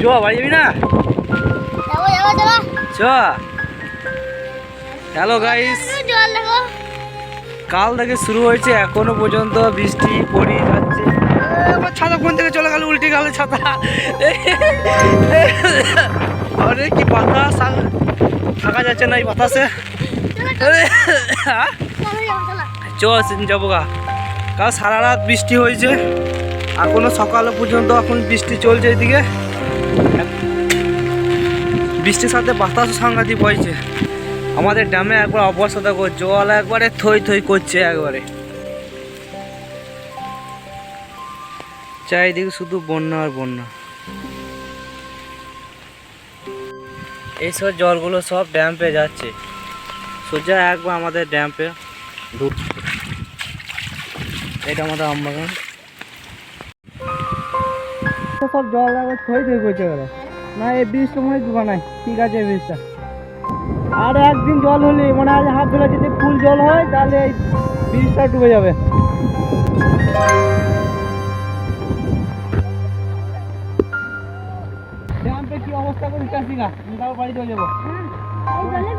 চ বাড়ি যাবি না? চ। হ্যালো গাইস কাল থেকে শুরু হয়েছে এখনও পর্যন্ত বৃষ্টি পড়ে যাচ্ছে। আমার ছাতা কোন থেকে চলে গেল? উল্টে গেল ছাতা। আরে কি বাতাস? থাকা যাচ্ছে না এই বাতাসে। চ যাব গা। কাল সারা রাত বৃষ্টি হয়েছে। এখনও সকাল পর্যন্ত এখন বৃষ্টি চলছে এদিকে। বৃষ্টির সাথে বাতাসও সাংঘাতিক বইছে। আমাদের ড্যামে একবার অবস্থা দেখো, জল একবারে থই থই করছে একবারে। চারিদিকে শুধু বন্যা আর বন্যা। এইসব জলগুলো সব ড্যাম্পে যাচ্ছে। সোজা একবার আমাদের ড্যাম্পে ঢুক। এটা আমাদের আমবাগান। সব জল একবার থই থই করছে গেল না, এই ব্রিজটা মনে হয় ডুবা নাই। ঠিক আছে, এই ব্রিজটা আর একদিন জল হলে, মনে হয় হাফ বেলা যদি ফুল জল হয়, তাহলে এই ব্রিজটা ডুবে যাবে। কি অবস্থা করে চাষিরা। তারপর বাড়ি চলে যাব। জলে